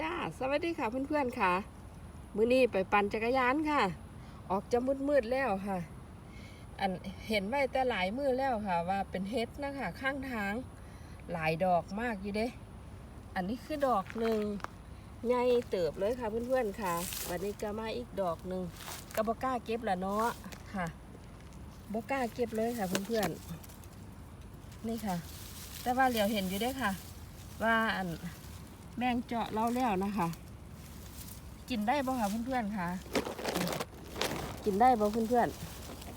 จ้า สวัสดีค่ะเพื่อนๆค่ะ มื้อนี้ไปปั่นจักรยานค่ะ ออกจะมืดๆแล้วค่ะ อันเห็นไว้แต่หลายมือแล้วค่ะ ว่าเป็นเฮ็ดนะคะข้างทาง หลายดอกมากอยู่เด้ อันนี้คือดอกหนึ่งใหญ่เติบเลยค่ะเพื่อนๆค่ะ วันนี้ก็มาอีกดอกหนึ่งก็บ่กล้าเก็บละเนาะค่ะบกล้าเก็บเลยค่ะเพื่อนๆนี่ค่ะ แต่ว่าเหลียวเห็นอยู่เด้ค่ะ ว่าอัน แมงเจาะเราแล้วนะคะ กินได้บ่ค่ะเพื่อนๆค่ะ กินได้บ่เพื่อน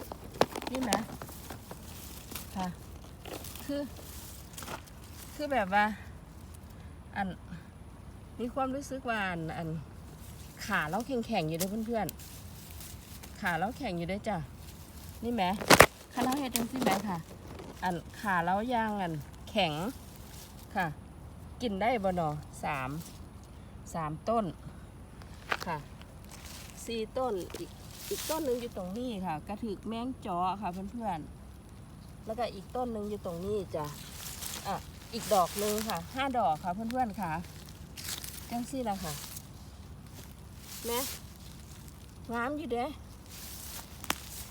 ๆนี่นะค่ะ คือ คือแบบว่า อันมีความรู้สึกว่าอันอันขาเราแข็งแข็งๆอยู่เด้วยเพื่อนๆ ขาเราแข็งอยู่เด้วยจ้ะ นี่แหมขาเราเห็ดจังซี่แหมค่ะ อันขาเรายางอันแข็งค่ะ กินได้บ่หนอสามสามต้นค่ะสี่ต้นอีกอีกต้นหนึ่งอยู่ตรงนี้ค่ะ กระถึกแมงจอค่ะเพื่อนๆแล้วก็อีกต้นหนึ่งอยู่ตรงนี้จ้ะอะอีกดอกหนึ่งค่ะห้าดอกค่ะเพื่อนๆค่ะจังซี่ละค่ะแม่งามอยู่เด้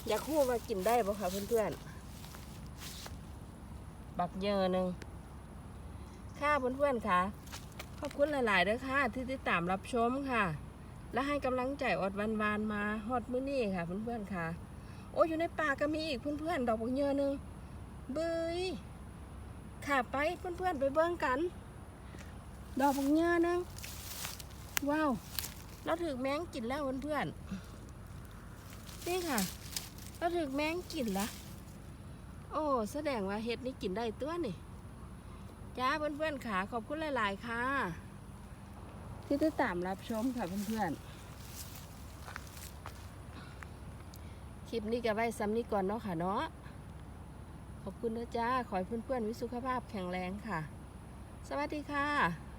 อยากคู่ว่ากินได้บ่ค่ะเพื่อนๆบักเยอะหนึ่ง ค่ะเพื่อนๆค่ะ ขอบคุณหลายๆด้อค่ะ ที่ติดตามรับชมค่ะ และให้กำลังใจอดวันวานๆมาฮอดมื้อนี้ค่ะ เพื่อนๆค่ะ โอ้อยู่ในป่าก็มีอีกเพื่อนๆดอกบักเยอะหนึ่งเบยค่ะไปเพื่อนๆไปเบิ่งกัน ดอกบักเยอะนึงว้าวเราถึกแมงกินแล้วเพื่อนๆนี่ค่ะ เราถึกแมงกินละโอ้แสดงว่าเห็ดนี่กินได้ตัวนี่ จ้าเพื่อนๆค่ะขอบคุณหลาย ๆ ค่ะ ที่ติดตามรับชมค่ะเพื่อนๆ คลิปนี้ก็ไว้ซ้ำนี้ก่อนเนาะค่ะเนาะขอบคุณนะจ้า ขอให้เพื่อนๆมีสุขภาพแข็งแรงค่ะ สวัสดีค่ะ